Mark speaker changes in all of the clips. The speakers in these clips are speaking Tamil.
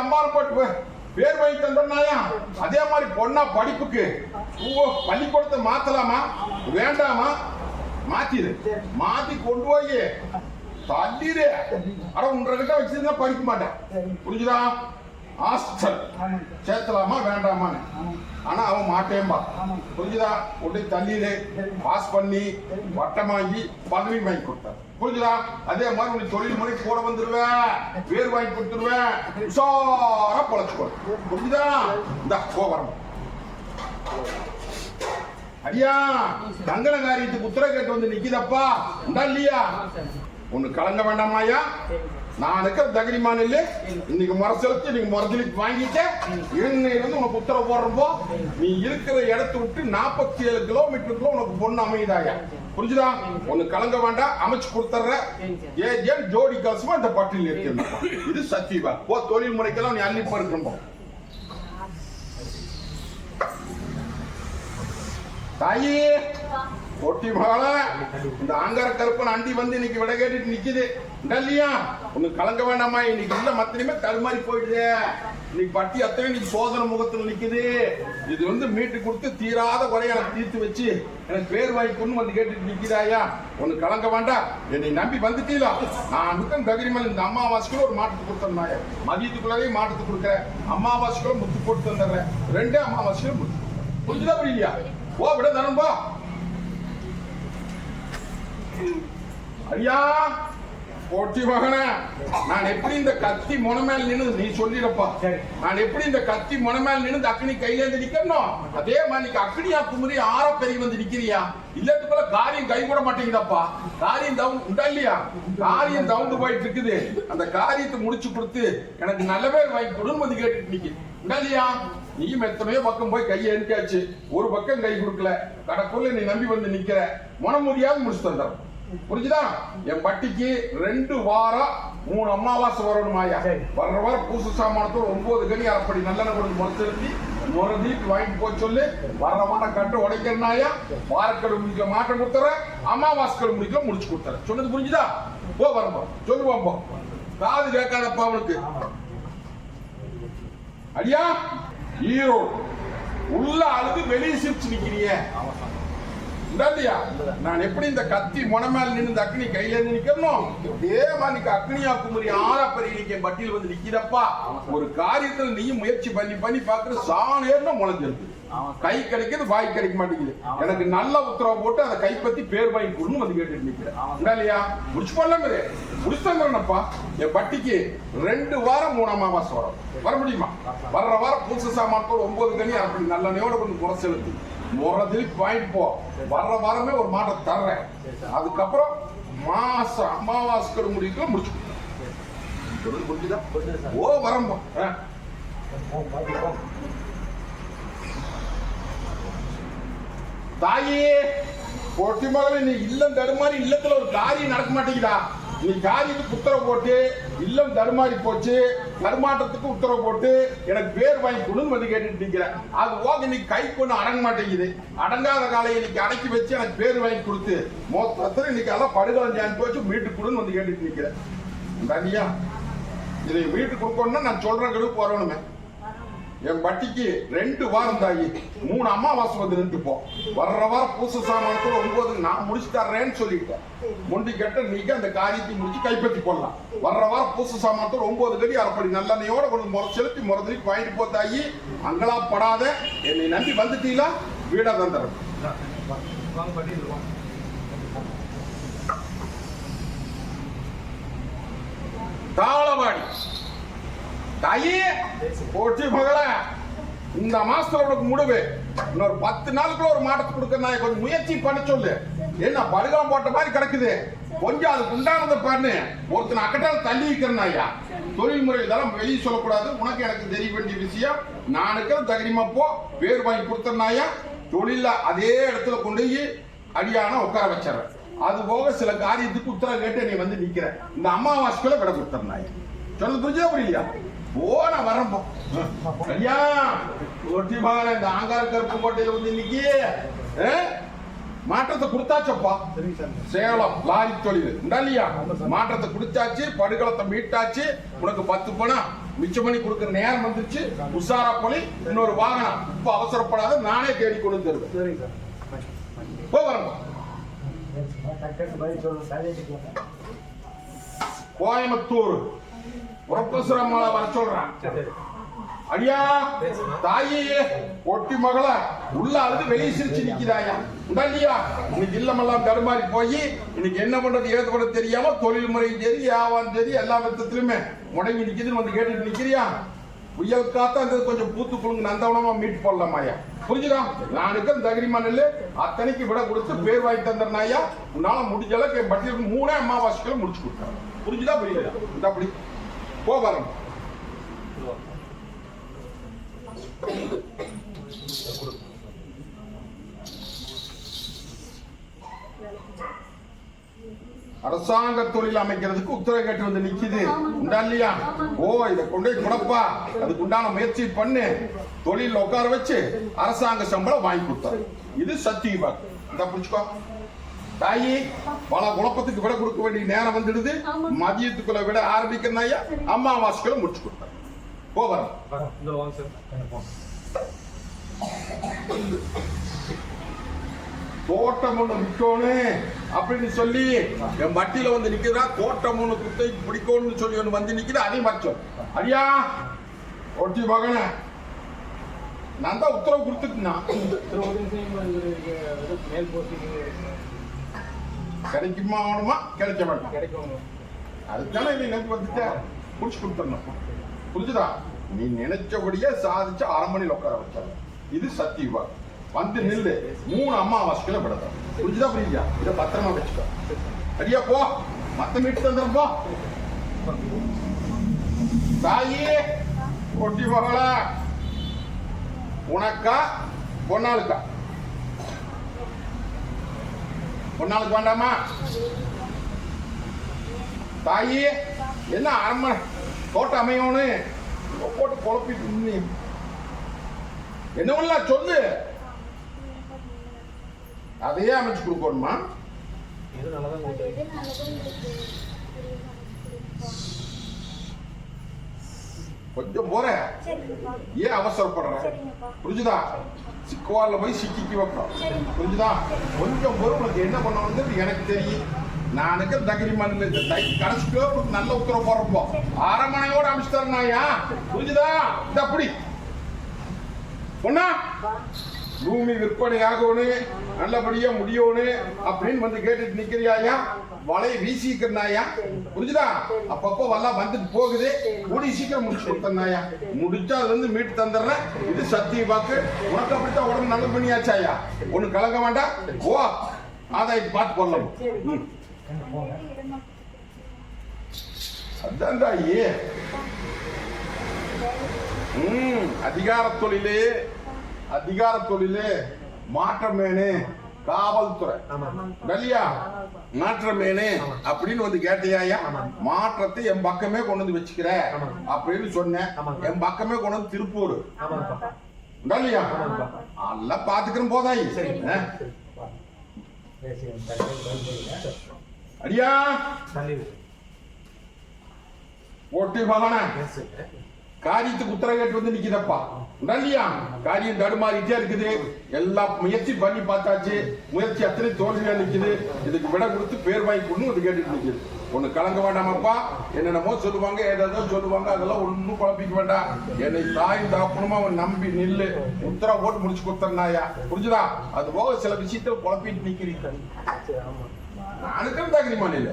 Speaker 1: அள்ளி கொட்டி போட்டு பேர் வாங்கி தந்தோம்னாயா? அதே மாதிரி பொண்ணா படிப்புக்கு. ஓ பள்ளிக்கூடத்தை மாத்தலாமா? வேண்டாமா? மாத்திடு மாத்தி கொண்டு போய். தள்ளிடு அட உன்ற கிட்ட வச்சிருந்தா படிக்க மாட்டேன். புரிஞ்சுதா? ஹாஸ்டல் சேர்த்தலாமா வேண்டாமான்னு? ஆனா அவன் மாட்டேன்பா. புரிஞ்சுதா? கொண்டு தள்ளிடு பாஸ் பண்ணி வட்டம் வாங்கி பதவி வாங்கி கொடுத்தார் புரிஞ்சுதா? அதே மாதிரி உனக்கு தொழில் முறை கூட வந்துருவேன் வேர் வாங்கி கொடுத்துருவேன் உஷாரா பொழைச்சுக்கோ. புரிஞ்சுதா? இந்த வரணும் ஐயா தங்கன காரியத்துக்கு உத்தர கேட்டு வந்து நிக்குதப்பா. இல்லையா? ஒண்ணு கலங்க வேண்டாமாயா நான் இருக்கிற தகரிமான இல்ல இன்னைக்கு முறை செலுத்தி இன்னைக்கு முறை செலுத்தி வாங்கிட்டேன். இன்னையில உனக்கு உத்தரவு போடுறப்போ நீ இருக்கிற இடத்த விட்டு நாற்பத்தி ஏழு கிலோமீட்டருக்குள்ள உனக்கு பொண்ணு அமையுதாயா? புரிஞ்சுதா? ஒண்ணு கலங்க வேண்டாம் அமைச்சு கொடுத்துட்ற ஏ ஏன் ஜோடி கலசமா இந்த பட்டியல் இருக்கு இது சத்தியவா ஓ தொழில் முறைக்கெல்லாம் நீ அள்ளி படுக்கிறோம் தாயே. ஒட்டி மகள இந்த ஆங்கார கருப்பன் அண்டி வந்து இன்னைக்கு விட கேட்டுட்டு நிக்குது. இல்லையா உனக்கு கலங்க வேண்டாமா? இன்னைக்கு இல்ல மத்தனையுமே தடுமாறி போயிடுது. இன்னைக்கு பட்டி அத்தனை இன்னைக்கு சோதனை முகத்துல நிக்குது. இது வந்து மீட்டு கொடுத்து தீராத குறைய எனக்கு தீர்த்து வச்சு எனக்கு பேர் வாய்ப்புன்னு வந்து கேட்டுட்டு நிக்குதாயா உனக்கு கலங்க வேண்டாம் என்னை நம்பி வந்துட்டீங்களா? நான் இருக்கேன் தகிரிமல் இந்த அம்மாவாசிக்குள்ள ஒரு மாற்றத்தை கொடுத்தேன் மதியத்துக்குள்ளவே மாற்றத்தை கொடுக்குறேன். அம்மாவாசிக்குள்ள முத்து போட்டு தந்துடுறேன். ரெண்டே அம்மாவாசிக்குள்ள முத்து. புரிஞ்சுதா புரியலையா? ஓ விட தரம்பா ஐயா போட்டி மகனே நான் எப்படி இந்த கத்தி முனை மேல நின்னு நீ சொல்லிடப்பா. நான் எப்படி இந்த கத்தி முனை மேல நின்னு இந்த அக்னி கையில இருந்து நிக்கணும்? அதே மாதிரி நீ அக்னியா குமரி ஆற பெரிய வந்து நிக்கிறியா? இல்லத்துக்குள்ள காரியம் கை கூட மாட்டேங்குதப்பா. காரியம் தவுந்து உண்டா இல்லையா? காரியம் தவுந்து போயிட்டு இருக்குது. அந்த காரியத்தை முடிச்சு கொடுத்து எனக்கு நல்ல பேர் வாங்கி கொடுன்னு வந்து கேட்டுட்டு நிக்கு. உண்டா இல்லையா? நீயும் எத்தனையோ பக்கம் போய் கையை எரிக்காச்சு. ஒரு பக்கம் கை கொடுக்கல. கடைக்குள்ள நீ நம்பி வந்து நிக்கிற. முன முடியாது முடிச்சு தந்துடுறேன் புரிஞ்சுதா? என் பட்டிக்கு ரெண்டு வாரம் மூணு அமாவாசை வரணுமாயா
Speaker 2: சரி.
Speaker 1: வர்ற வாரம் பூசு சாமானத்தோட ஒன்பது கனி அரைப்படி நல்லெண்ணெய் கொடுத்து முறைச்சிருத்தி முறை தீட்டு வாங்கிட்டு போய் சொல்லு. வர்ற வாரம் கட்டு உடைக்கிறனாயா வாரக்கடை முடிக்க மாற்றம் கொடுத்துறேன் அமாவாசை முடிக்க முடிச்சு கொடுத்துறேன். சொன்னது புரிஞ்சுதா? போ வரம்போ சொல்லுவோம் போ. காது கேட்காதப்பா அவனுக்கு. அடியா? ஈரோடு. உள்ள அழுது வெளியே சிரிச்சு நிக்கிறிய இல்லையா நான் எப்படி இந்த கத்தி முனை மேல நின்று இந்த அக்னி கையில இருந்து நிக்கணும் இதே மாதிரி நீ அக்னியா குமரி ஆறா நீங்க பட்டியல் வந்து நிக்கிறப்பா ஒரு காரியத்துல நீயும் முயற்சி பண்ணி பண்ணி பாக்குற சாணேர்னு முளைஞ்சிருக்கு கை கிடைக்குது வாய் கிடைக்க மாட்டேங்குது. எனக்கு நல்ல உத்தரவு போட்டு அதை கைப்பத்தி பேர் வாங்கி கொடுன்னு வந்து கேட்டு நிக்கிறேன். இல்லையா? முடிச்சு பண்ணல முடிச்சுட்டேங்கிறேன்ப்பா. என் பட்டிக்கு ரெண்டு வாரம் மூணு அமாவாசை வரும். வர முடியுமா? வர்ற வாரம் புதுசு சாமானத்தோட ஒன்பது கனி அப்படி நல்ல நேரம் கொஞ்சம் முறை முறை வாங்கிட்டு போ. வர்ற வாரமே ஒரு மாட்டை தர்றேன். அதுக்கப்புறம் மாசம் அமாவாசைக்கு முடிக்கல முடிச்சு புரிஞ்சுதா? ஓ வரம்போ தாயே போட்டி மகளே நீ இல்லம் தடுமாறி இல்லத்துல ஒரு காரியம் நடக்க மாட்டேங்குதா? நீ காரியத்துக்கு உத்தரவு போட்டு இல்லம் தடுமாறி போச்சு தடுமாற்றத்துக்கு உத்தரவு போட்டு எனக்கு பேர் வாங்கி கொடுன்னு வந்து கேட்டுட்டு அது போக இன்னைக்கு கை கொண்டு அடங்க மாட்டேங்குது. அடங்காத காலையை இன்னைக்கு அடக்கி வச்சு எனக்கு பேர் வாங்கி கொடுத்து மொத்தத்தில் இன்னைக்கு எல்லாம் படுகலம் ஜாயின் போச்சு மீட்டு கொடுன்னு வந்து கேட்டுட்டு நிற்கிறேன் தனியா. இதை மீட்டு கொடுக்கணும்னா நான் சொல்ற கடுப்பு போறவனுமே என் பட்டிக்கு ரெண்டு வாரம் தாயி மூணு அமாவாசை வந்து நின்றுப்போம். வர்ற வாரம் பூச சாமானத்தோட ஒன்பது நான் முடிச்சு தர்றேன்னு சொல்லிட்டேன் முண்டி கட்ட நீங்க அந்த காரியத்தை முடிச்சு கைப்பற்றி போடலாம். வர்ற வாரம் பூச சாமானத்தோட ஒன்பது கடி அரைப்படி நல்லெண்ணையோட கொஞ்சம் முறை செலுத்தி முறதுக்கு வாங்கிட்டு போ தாயி. அங்களா படாத என்னை நம்பி வந்துட்டீங்களா? வீடா தந்துடுறேன். தாளவாடி. தாயி போச்சு மகளே. இந்த மாசத்துல உனக்கு முடிவு. இன்னொரு பத்து நாளுக்குள்ள ஒரு மாட்டத்தை கொடுக்க நான் கொஞ்சம் முயற்சி பண்ண சொல்லு. என்ன படுகாம் போட்ட மாதிரி கிடக்குது. கொஞ்சம் அதுக்கு உண்டானதை பண்ணு ஒருத்தன் அக்கட்டால தள்ளி வைக்கிறேன் ஐயா. தொழில் முறை இதெல்லாம் வெளியே சொல்லக்கூடாது. உனக்கு எனக்கு தெரிய வேண்டிய விஷயம் நான் இருக்கிற தகரிமா போ. பேர் வாங்கி கொடுத்தனாயா தொழில அதே இடத்துல கொண்டு போய் அடியான உட்கார வச்சிடறேன். அது போக சில காரியத்துக்கு உத்தரவு கேட்டு நீ வந்து நிக்கிற இந்த அம்மாவாசைக்குள்ள விட கொடுத்தனாயா சொல்ல புரிஞ்சா புரியலையா? ஓ நான் வரேன் போ ஐயா ஒட்டி மகள இந்த ஆங்கார கருப்பு கோட்டையில வந்து இன்னைக்கு? மாற்றத்தை கொடுத்தாச்சப்பா. சேலம் லாரி தொழில். இல்லையா? மாற்றத்தை கொடுத்தாச்சு படுகளத்தை மீட்டாச்சு. உனக்கு பத்து பணம் மிச்சம் பண்ணி கொடுக்குற நேரம் வந்துச்சு உஷாரா போய் இன்னொரு வாகனம். இப்ப அவசரப்படாத நானே தேடி கொண்டு தருவேன்.
Speaker 2: சரிங்க சார்.
Speaker 1: போ வரமா கோயம்புத்தூர். புரொஃபசர் வர சொல்றான். அடியா தாயே ஒட்டி மகள உள்ள அழுது வெளியே சிரிச்சு நிக்கிறாயா உண்டா இல்லையா? இன்னைக்கு இல்லமெல்லாம் தடுமாறி போய் இன்னைக்கு என்ன பண்றது ஏது பண்ண தெரியாம தொழில் முறையும் சரி வியாபாரம் சரி எல்லா விதத்திலுமே முடங்கி நிக்குதுன்னு வந்து கேட்டுட்டு நிக்கிறியா? புயல் காத்தா அந்த கொஞ்சம் பூத்து குழுங்கு நந்தவனமா மீட் போடலாமாயா? புரிஞ்சுதா? நான் இருக்கிற தகிரிமா அத்தனைக்கு விட கொடுத்து பேர் வாங்கி தந்துடுறாயா உன்னால முடிஞ்ச அளவுக்கு என் பட்டியலுக்கு மூணே அமாவாசைக்குள்ள முடிச்சு கொடுத்தேன். புரிஞ்சுதா புரியுதா? இந்த அப்படி போ வரணும் அரசாங்க தொழில் அமைக்கிறதுக்கு உத்தரவு கேட்டு வந்து நிக்குது. உண்டா இல்லையா? ஓ இதை கொண்டு போய் கொடுப்பா. அதுக்கு உண்டான முயற்சி பண்ணு. தொழில் உட்கார வச்சு அரசாங்க சம்பளம் வாங்கி கொடுத்தாரு இது சத்தியமா இந்த புரிச்சுக்கோ தாயி பல குழப்பத்துக்கு விட கொடுக்க வேண்டிய நேரம் வந்துடுது. மதியத்துக்குள்ள விட ஆரம்பிக்கிறனாயா அம்மாவாசைக்குள்ள முடிச்சு கொடுத்தாரு போ வரேன்
Speaker 2: வரேன் இந்த வாங்க சார்.
Speaker 1: தோட்டம் ஒண்ணு விற்கணும் அப்படின்னு சொல்லி என் வட்டியில வந்து நிக்கிறா தோட்டம் ஒண்ணு குத்தை பிடிக்கணும்னு சொல்லி ஒண்ணு வந்து நிக்குது அதையும் மறைச்சோம். அடியா ஒட்டி மகன. நான் தான் உத்தரவு கொடுத்துட்டுனா
Speaker 2: திரு ஒரு நிமிஷம் இவருக்கு இது மேல் போஸ்டிங்
Speaker 1: கிடைக்குமா வேணுமா? கிடைக்க வேண்டாம்.
Speaker 2: கிடைக்கும்
Speaker 1: அதுதானே நீ நினைச்சு வந்துட்ட புடிச்சு கொடுத்துடணும். புரிஞ்சுதா? நீ நினைச்சபடியே சாதிச்சு அரை மணியில் உட்கார வச்சாங்க இது சத்தியவா வந்து நில்லு. மூணு அம்மாவாசைக்குள்ள விடதான் புரிஞ்சுதா புரியுதா? இதை பத்திரமா வச்சுக்கோ. சரியா போ. மத்த மீட்டு தந்துடும் போ. தாயி ஒட்டி மகள உனக்கா பொன்னாளுக்கா ஒரு பொன்னாளுக்கு வேண்டாமா? தாயி என்ன அரண்மனை தோட்டம் அமையணும் போட்டு குழப்பிட்டு என்ன பண்ணலாம் சொல்லு? அதையே அமைச்சு கொடுக்கணுமா
Speaker 2: இது நல்லா தான் கொடுத்துருக்கு
Speaker 1: கொஞ்சம் போற
Speaker 3: சரிங்கப்பா.
Speaker 1: ஏன் அவசரப்படுற?
Speaker 3: சரிங்கப்பா.
Speaker 1: புரிஞ்சுதா? சிக்குவாரில் போய் சிக்கிக்கு வைப்போம். புரிஞ்சுதா? கொஞ்சம் பொறு உனக்கு என்ன பண்ண வந்து எனக்கு தெரியும். நான் இருக்கிற தகிரி மண்ணில் இந்த தை கடைசிக்கோ உனக்கு நல்ல உத்தரவு போடுறப்போ. அரமனையோட அமிச்சு தரனாயா புரிஞ்சுதா? இந்த அப்படி பொண்ணா? பூமி விற்பனை ஆகணும் நல்லபடியா முடியணும் அப்படின்னு வந்து கேட்டுட்டு நிக்கிறியாயா வலையை வீசிக்கிறனாயா புரிஞ்சுதா? அப்பப்போ வல்லாம் வந்துட்டு போகுது. கூடி சீக்கிரம் முடிச்சு கொடுத்தனாயா முடிச்சா அதுல இருந்து மீட்டு தந்துடுறேன். இது சத்திய பார்த்து உனக்கு அப்படித்தான் உடம்பு நல்ல பண்ணியாச்சாயா ஒண்ணு கலங்க வேண்டாம். ஓ ஆதாயத்தை பார்த்து போடலாம் ம். அதான் ம். அதிகார தொழிலே அதிகார தொழிலே மாற்றம் வேணு காவல்துறை இல்லையா மாற்றம் வேணு அப்படின்னு வந்து கேட்டியாயா? மாற்றத்தை என் பக்கமே கொண்டு வந்து வச்சுக்கிற. அப்படின்னு சொன்னேன். என் பக்கமே கொண்டு வந்து திருப்பூர். இல்லையா. எல்லாம் பாத்துக்கிறேன் போதாயி? அடியா? மகனா
Speaker 2: எஸ்
Speaker 1: காரியத்துக்கு உத்தரவு கேட்டு வந்து நிக்குதப்பா. இல்லையா காரியம் தடுமாறிட்டே இருக்குது. எல்லா முயற்சி பண்ணி பார்த்தாச்சு. முயற்சி அத்தனை தோல்வியா நிக்குது. இதுக்கு விட கொடுத்து பேர் வாங்கி கொடுன்னு வந்து கேட்டுட்டு நிக்குது. ஒண்ணு கலங்க வேண்டாமப்பா. என்னென்னமோ சொல்லுவாங்க ஏதேதோ சொல்லுவாங்க அதெல்லாம் ஒண்ணும் குழப்பிக்க வேண்டாம். என்னை தாய் தாக்கணுமா அவன் நம்பி நில்லு. உத்தரவு போட்டு முடிச்சு கொடுத்தனாயா புரிஞ்சுதா? அது போக சில விஷயத்துல குழப்பிட்டு நிக்கிறீங்க.
Speaker 2: சரி ஆமா
Speaker 1: நானுக்கும் தகுதிமா இல்ல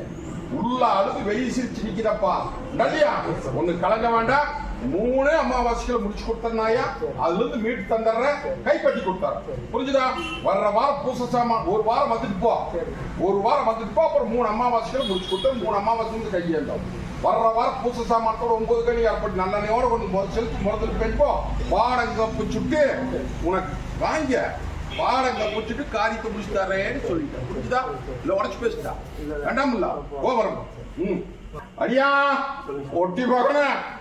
Speaker 1: உள்ள அழுது வெயில் சிரிச்சு நிக்கிறப்பா இல்லையா ஒண்ணு கலங்க வேண்டாம். மூணு அமாவாசைகளை முடிச்சு கொடுத்தனாயா அதுல இருந்து மீட்டு தந்துடுறேன். கைப்பற்றி கொடுத்தாரு. புரிஞ்சுதா? வர்ற வாரம் பூச சாமான் ஒரு வாரம் வந்துட்டு போ. ஒரு வாரம் வந்துட்டு போ அப்புறம் மூணு அமாவாசைகளை முடிச்சு கொடுத்து மூணு அமாவாசை வந்து கையேந்தோம். வர்ற வாரம் பூச கூட ஒன்பது கணி அப்படி நல்லெண்ணையோட கொண்டு முதல் செலுத்தி முதல் போய்ப்போ பாடங்க சுட்டு உனக்கு வாங்க. வாடகை புடிச்சிட்டு காரியத்தை முடிச்சு தரேன்னு சொல்லிட்டேன். புரிஞ்சுதா? இல்ல உடச்சு பேசிட்டா வேண்டாம் இல்ல? ஓ ம். அடியா? ஒட்டி பார்க்கணும்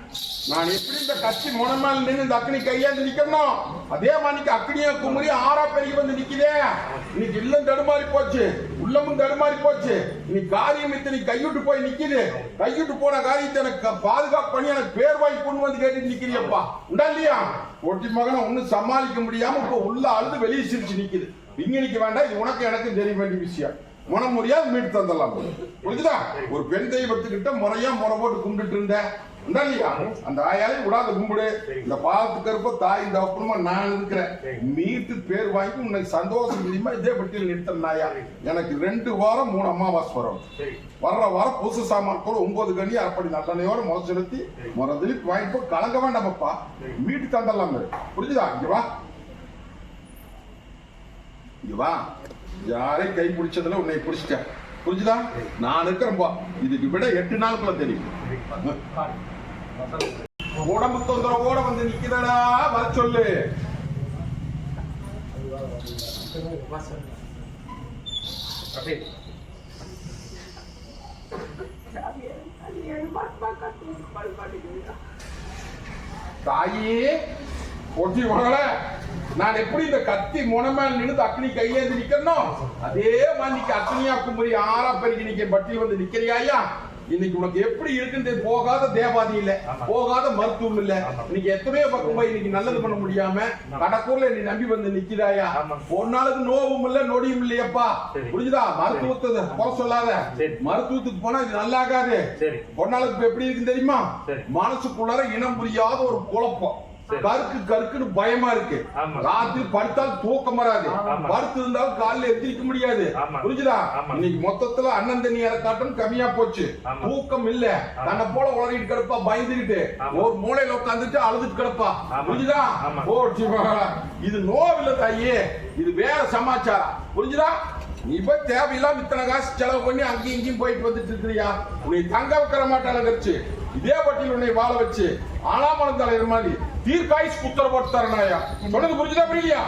Speaker 1: நான் எப்படி இந்த கட்சி மூலமா நின்று இந்த அக்னி கையாந்து நிக்கணும்? அதே மாதிரி அக்னியா குமரி ஆறா பெருகி வந்து நிக்குதே. இன்னைக்கு இல்லம் தடுமாறி போச்சு. உள்ளமும் தடுமாறி போச்சு. நீ காரியம் இத்தனை கைவிட்டு போய் நிக்குது. கைவிட்டு போன காரியத்தை எனக்கு பாதுகாப்பு பண்ணி எனக்கு பேர் வாங்கி கொண்டு வந்து கேட்டு நிக்கிறியப்பா. உண்டா இல்லையா? ஒட்டி மகனை ஒன்னும் சமாளிக்க முடியாம இப்ப உள்ள அழுது வெளியே சிரிச்சு நிக்குது. இங்க நிக்க வேண்டாம் இது உனக்கு எனக்கு தெரிய வேண்டிய விஷயம். மனம் மீட்டு தந்துடலாம் புரிஞ்சுதா? ஒரு பெண் தெய்வத்துக்கிட்ட முறையா முறை போட்டு கும்பிட்டு இருந்தேன் இல்லையா? அந்த ஆயாலையும் விடாத கும்பிடு. இந்த பாவத்து கருப்ப தாய் இந்த அப்புறமா நான் இருக்கிறேன். மீட்டு பேர் வாங்கி உனக்கு சந்தோஷம் தெரியுமா இதே பட்டியல் நிறுத்தினாயா எனக்கு ரெண்டு வாரம் மூணு அமாவாசை வரும். வர்ற வாரம் புதுசு சாமான் கூட ஒன்பது கனி அப்படி நல்லெண்ணையோட முறை செலுத்தி முறை வாங்கிப்போ கலங்க வேண்டாமப்பா. மீட்டு தந்தலாம் புரிஞ்சுதா? இங்க வா. இங்க வா. யாரையும் கை பிடிச்சதுல உன்னை பிடிச்சிட்டேன் புரிஞ்சுதா? நான் இருக்கிறேன்பா இதுக்கு விட எட்டு நாளுக்குள்ள தெரியும். உடம்பு தொந்தரவோட வந்து நிக்கிறடா வர சொல்லு. தாயே ஒட்டி மகள நான் எப்படி இந்த கத்தி முனமேல் நின்று அக்னி கையேந்து நிக்கணும் அதே மாதிரி அக்னியா குமரி ஆறா பெருகி நிக்க பட்டி வந்து நிக்கிறியாயா இன்னைக்கு உனக்கு எப்படி இருக்குன்னு போகாத தேவாதி இல்ல. போகாத மருத்துவம் இல்ல. இன்னைக்கு எத்தனையோ பக்கம் போய் இன்னைக்கு நல்லது பண்ண முடியாம கடக்கூர்ல நீ நம்பி வந்து நிக்கிறாயா. ஒரு நாளுக்கு நோவும் இல்ல நொடியும் இல்லையப்பா. புரிஞ்சுதா மருத்துவத்தை குறை சொல்லாத. மருத்துவத்துக்கு போனா இது நல்லாகாது பொன்னாளுக்கு இப்ப எப்படி இருக்குன்னு தெரியுமா. மனசுக்குள்ளார இனம் புரியாத ஒரு குழப்பம். கருக்கு கருக்குன்னு பயமா இருக்கு. ராத்திரி படுத்தால் தூக்கம் வராது. படுத்து இருந்தாலும் காலையில எந்திரிக்க முடியாது. புரிஞ்சுதா. இன்னைக்கு மொத்தத்துல அண்ணன் தண்ணி காட்டும் கம்மியா போச்சு. தூக்கம் இல்ல. தன்னை போல உளறிட்டு கிடப்பா பயந்துகிட்டு. ஒரு மூலையில உட்காந்துட்டு அழுதுட்டு கிடப்பா. புரிஞ்சுதா? இது நோவில்ல தாயே. இது வேற சமாச்சாரம். புரிஞ்சுதா? போய் தேவையில்லாம இத்தனை காசு செலவு பண்ணி அங்கேயும் இங்கேயும் போயிட்டு வந்துட்டு இருக்கிறியா? உன்னை தங்க வைக்கிற மாட்டான கரிச்சு. இதே பட்டியல் உன்னை வாழ வச்சு ஆலாமலம் தலைவர் மாதிரி? தீர்க்காய்ஸ் புத்தர போட்டு தரனாயா சொன்னது புரிஞ்சுதா புரியலையா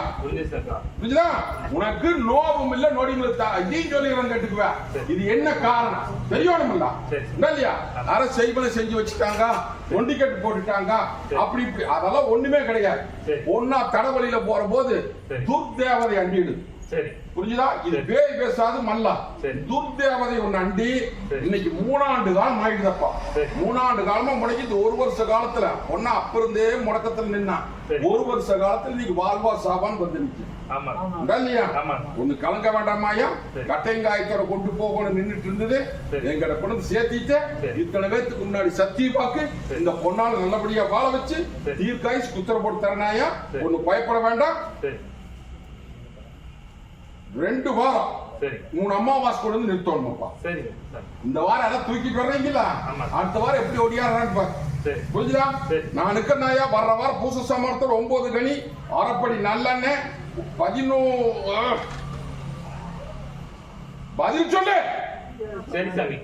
Speaker 1: புரிஞ்சுதா உனக்கு நோவும் இல்ல தா- இதையும் சொல்லிடுறேன் கேட்டுக்குவேன்
Speaker 2: சரி.
Speaker 1: இது என்ன காரணம். என்ன இல்லையா? அரசு செய்வனை செஞ்சு வச்சுட்டாங்க ஒண்டிக்கட்டு போட்டுட்டாங்க. அப்படி இப்படி. அதெல்லாம் ஒண்ணுமே கிடையாது. ஒன்னா தடவழியில போற போது. துர்தேவதை அண்டிடு.
Speaker 2: சரி
Speaker 1: புரிஞ்சுதா இது. பேய் பேசாது மல்லா. துர்தேவதை அண்டி
Speaker 2: சரி.
Speaker 1: இன்னைக்கு மூணாண்டு காலம் ஆயிடுதப்பா. மூணாண்டு காலமா முடக்கி இந்த ஒரு வருஷ காலத்துல ஒன்னா அப்ப இருந்தே முடக்கத்துல நின்னான்
Speaker 2: சரி.
Speaker 1: ஒரு வருஷ காலத்துல இன்னைக்கு வாழ்வா சாபான்னு வந்து நிக்கு இல்லையா. ஒண்ணு கலங்க வேண்டாமாயா. கட்டைங்காயத்தோட கொண்டு போகணும் நின்னுட்டு இருந்தது. எங்கட கொண்டு சேர்த்திட்டு
Speaker 2: சரி.
Speaker 1: இத்தனை பேத்துக்கு முன்னாடி சத்தியப்பாக்கு
Speaker 2: சரி.
Speaker 1: இந்த பொண்ணால நல்லபடியா வாழ வச்சு
Speaker 2: சரி.
Speaker 1: தீர்க்காய்ஸ் குத்திர போட்டு தரணாயா. ஒண்ணு பயப்பட வேண்டாம் ரெண்டு வாரம்
Speaker 2: சரி.
Speaker 1: மூணு அம்மாவாசை கொண்டு வந்து நிறுத்தணும்ப்பா.
Speaker 2: சார்.
Speaker 1: இந்த வாரம் எல்லாம் தூக்கிட்டு வர்றீங்களா. அடுத்த வாரம் எப்படி ஓடியாடுறான்னு புரிஞ்சுதா?
Speaker 2: சரி.
Speaker 1: நான் நிக்கிறனாயா வர்ற வாரம் பூச சமர்த்தம் ஒன்பது கனி அரைப்படி நல்லெண்ணெய் பதினோ ஆ. பதில் சொல்லு.
Speaker 2: சரி சாமி.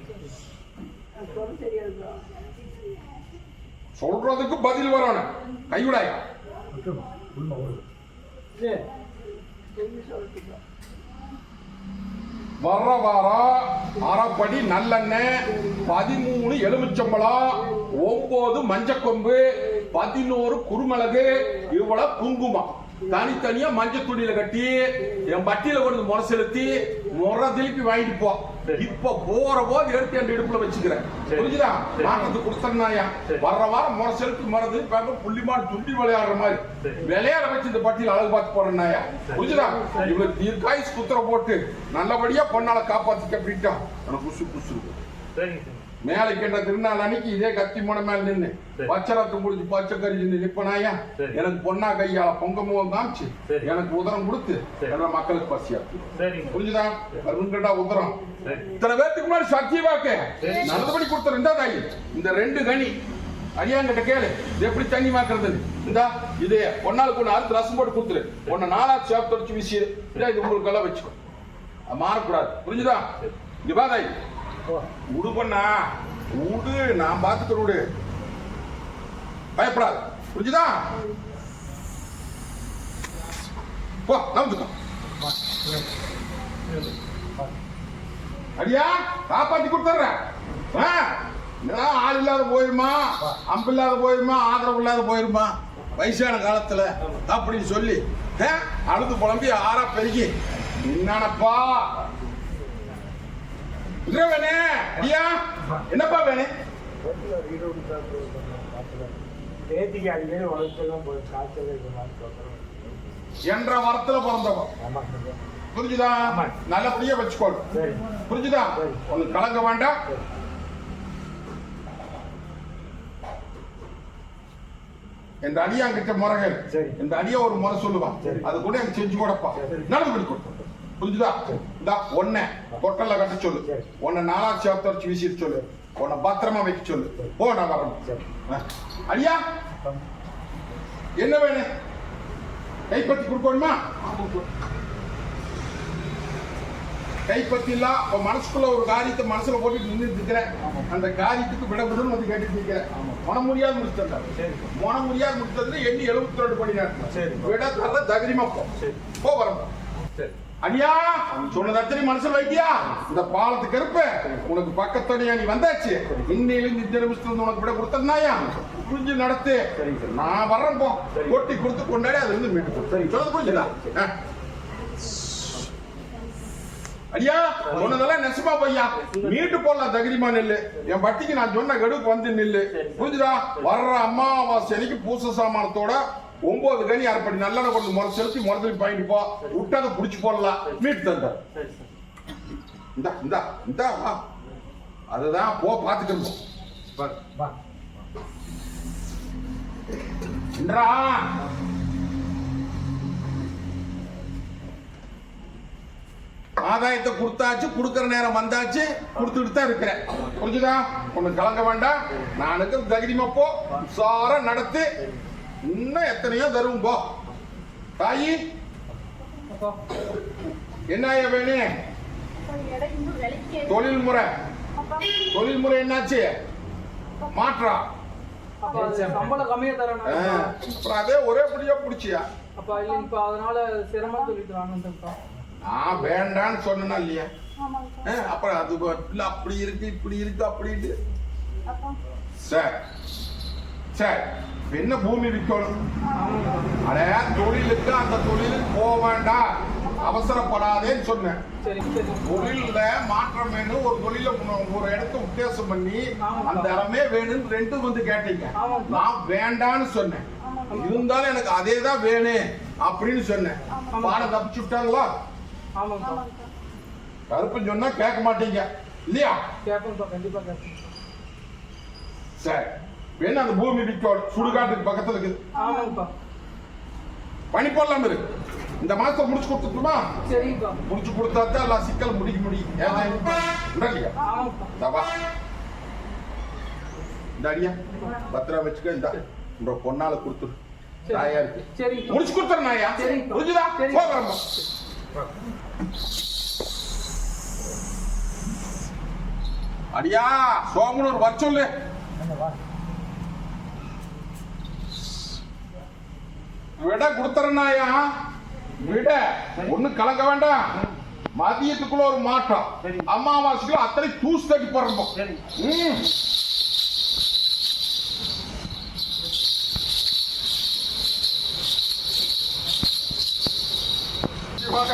Speaker 1: சொல்றதுக்கு பதில் வரணும். கைவிடாயா வர்ற வாரம் அரைப்படி நல்லெண்ணெய் பதிமூணு எலுமிச்சம்பழம் ஒன்பது மஞ்சக்கொம்பு பதினோரு குருமிளகு இவ்வளவு குங்குமம். தனித்தனியா மஞ்சள் துணியில கட்டி என் பட்டியல கொண்டு முறை செலுத்தி முறை திருப்பி வாங்கிட்டு போ. இப்ப போற போது எடுத்து என் இடுப்புல வச்சுக்கிறேன். புரிஞ்சுதா
Speaker 2: சரி.
Speaker 1: மாற்றத்துக்கு கொடுத்தனாயா. வர்ற வாரம் முறை செலுத்தி முறை திருப்பி பார்க்க புள்ளிமான் துண்டி விளையாடுற மாதிரி. விளையாட வச்சு இந்த பட்டியல் அழகு பார்த்து போறேன்னாயா
Speaker 2: சரி.
Speaker 1: புரிஞ்சுதா
Speaker 2: சரி.
Speaker 1: இவங்க தீர்க்காய்ஸ் குத்துற போட்டு நல்லபடியா பொண்ணால காப்பாத்திக்க அப்படின்ட்டான் எனக்கு குசு குசு.
Speaker 2: சரிங்க
Speaker 1: மேலே கேட்ட திருநாள் அன்னைக்கு இதே கத்தி முனை மேல நின்னு
Speaker 2: சரி.
Speaker 1: பச்சரத்து முடிச்சு பச்சை கறி நிப்பனாயா
Speaker 2: சரி.
Speaker 1: எனக்கு பொண்ணா கையால பொங்க முகம் காமிச்சு. எனக்கு உதரம் கொடுத்து. எல்லாம் மக்களுக்கு
Speaker 2: சரிங்க.
Speaker 1: புரிஞ்சுதா? அருண்கண்டா உதரம். இத்தனை பேத்துக்கு முன்னாடி சத்திய வாக்கு. நல்லபடி கொடுத்த ரெண்டா தாயி. இந்த ரெண்டு கனி. அடியாங்கிட்ட கேளு. இது எப்படி தண்ணி மாக்குறது இந்தா இது ஒன்னாளுக்கு ஒன்று அறுத்து ரசம் போட்டு கொடுத்துரு. ஒன்னு நாலாவது சேப் தொடச்சு வீசிடு இதா உங்களுக்கு எல்லாம் வச்சுக்கோ. மாறக்கூடாது. புரிஞ்சுதா. இங்க பா தாயி. உடு பண்ணா உடு நான் பார்த்துக்கிறேன் விடு பயப்படாது. புரிஞ்சுதா? போ நம்பிக்கோ அடியா காப்பாத்தி கொடுத்துட்றேன். ஆ? ஆள் இல்லாத போயிருமா? அம்பு இல்லாத போயிருமா? ஆதரவு இல்லாத போயிருமா? வயசான காலத்துல அப்படின்னு சொல்லி அழுது புலம்பி ஆறா பெருகி என்னப்பா வேணே ஐயா என்னப்பா வேணே
Speaker 2: நேத்திக்கு அடிக்கடி வளர்ச்செல்லாம் போய் காய்ச்சல்
Speaker 1: என்ற வரத்துல பிறந்தவன் புரிஞ்சுதா. நல்லபடியா வச்சுக்கோங்க புரிஞ்சுதா. உனக்கு கலங்க வேண்டாம். என் அடியா கிட்ட முறைகள்
Speaker 2: சரி.
Speaker 1: இந்த அடியா ஒரு முறை சொல்லுவான். அது கூட எனக்கு செஞ்சு கொடுப்பா. நடந்து போய் கொடு புரிஞ்சுதா? இந்தா ஒன்ன தொட்டல்ல கட்ட சொல்லு. உன்னை நாலா சேர்த்து வச்சு வீசிட்டு சொல்லு. உன்னை பத்திரமா வைக்க சொல்லு. போ நான் வரணும். அடியா? என்ன வேணும்? கைப்பத்தி கொடுக்கணுமா? கைப்பத்தி இல்ல உன் மனசுக்குள்ள ஒரு காரியத்தை மனசுல போட்டு நின்றுட்டு இருக்கிறேன் அந்த காரியத்துக்கு விட விடுன்னு வந்து கேட்டுட்டு இருக்கிறேன் மனம் முடியாது முடிச்சிட்டேன்
Speaker 2: சரி
Speaker 1: மனம் முடியாது முடிச்சதுல எண்ணி எழுபத்தி ரெண்டு மணி நேரம்.
Speaker 2: சரி.
Speaker 1: விட தர தகரிமா போ. போ வரணும் அடியா சொன்னது அத்தனை மனசுல வைத்தியா இந்த பாலத்துக்கு இருப்ப உனக்கு பக்கத்தடியா நீ வந்தாச்சு இன்னையிலிருந்து இந்த நிமிஷத்துல இருந்து உனக்கு விட கொடுத்தனாயா புரிஞ்சு நடத்து. நான் வர்றேன் போ. கொட்டி கொடுத்து கொண்டாடி அது வந்து மீட்டு கொடு.
Speaker 2: சரி.
Speaker 1: சொல்றது புரிஞ்சுதா. அடியா சொன்னதெல்லாம் நெசமா பையா மீட்டு போடலாம் தகிரிமா நெல்லு என் பட்டிக்கு நான் சொன்ன கடுவுக்கு வந்து நில்லு
Speaker 2: சரி.
Speaker 1: புரிஞ்சுதா வர்ற அம்மாவாசை அன்னைக்கு பூச சாமானத்தோட ஒன்பது கனி அரைப்படி நல்லெண்ணெய் கொண்டு முறை செலுத்தி முறை பாயிட்டு போ. விட்டதை பிடிச்சி போடலாம். மீட்டு தந்த இந்தா இந்தா இந்தா வா. அதுதான் போ பார்த்துக்கணும்
Speaker 2: வா.
Speaker 1: ஆதாயத்தை கொடுத்தாச்சு கொடுக்கற நேரம் வந்தாச்சு கொடுத்துட்டு தான் இருக்கிறேன். புரிஞ்சுதா? ஒண்ணு கலங்க வேண்டாம். நான் இருக்கிற தைரியமா போ. சார நடத்து. இன்னும் எத்தனையோ தரும் போ. தாயி. என்ன வேணும் தொழில் முறை. தொழில் முறை என்னாச்சு? மாற்றா.
Speaker 4: அப்ப அது சம்பளம் கம்மியா தரேன்
Speaker 1: ஆ, அப்புறம் அதே ஒரே படியா பிடிச்சியா?
Speaker 4: அப்ப இப்ப அதனால சிரமம் சொல்லிட்டு
Speaker 1: நான் வேண்டான்னு சொன்னா இல்லையா? அப்புறம் அது இல்ல அப்படி இருக்கு இப்படி இருக்கு அப்படின்ட்டு
Speaker 3: அப்பா.
Speaker 1: சரி. சரி. என்ன பூமி விற்கணும்? அட தொழிலுக்கு அந்த தொழிலுக்கு போக வேண்டாம். அவசரப்படாதேன்னு சொன்னேன். தொழில்ல மாற்றம் வேணும். ஒரு தொழில ஒரு இடத்த உத்தேசம் பண்ணி. அந்த இடமே வேணும்னு ரெண்டும் வந்து கேட்டீங்க. நான் வேண்டான்னு சொன்னேன். இருந்தாலும் எனக்கு அதே தான் வேணும் அப்படின்னு சொன்னேன். பாடம் தப்பிச்சு விட்டாங்களா?
Speaker 4: ஆமாப்பா
Speaker 3: ஆமாங்கப்பா
Speaker 1: கருப்புன்னு சொன்னா கேட்க மாட்டீங்க. இல்லையா?
Speaker 4: கேட்பேன்
Speaker 1: சரி. வேணும் அந்த பூமி விற்கோடு சுடுகாட்டுக்கு பக்கத்துல இருக்குது
Speaker 4: ஆமாங்கப்பா
Speaker 1: பனி போடலாம் இருக்கு இந்த மாசத்தை முடிச்சு கொடுத்துட்டுமா?
Speaker 4: சரிங்கப்பா
Speaker 1: முடிச்சு கொடுத்தா தான் எல்லாம் சிக்கல் முடிக்க முடியும். ஏன்னா இல்லையா தவா இந்த அடியா. பத்திரம் வச்சுக்க இந்த. உங்க பொண்ணால கொடுத்துரு.
Speaker 4: சரி.
Speaker 1: தாயா இருக்கு.
Speaker 4: சரிங்கப்பா
Speaker 1: முடிச்சு கொடுத்துறேன் நாயா.
Speaker 4: சரி.
Speaker 1: போகிறோம் அடியா சோமனூர் வர சொல்லு. விட கொடுத்துறேன்னாயா விட ஒண்ணு கலக்க வேண்டாம் மதியத்துக்குள்ள ஒரு மாற்றம். அமாவாசைக்குள்ள அத்தனை தூசு தட்டி போறோம்
Speaker 2: சரி
Speaker 1: ம். வாங்க.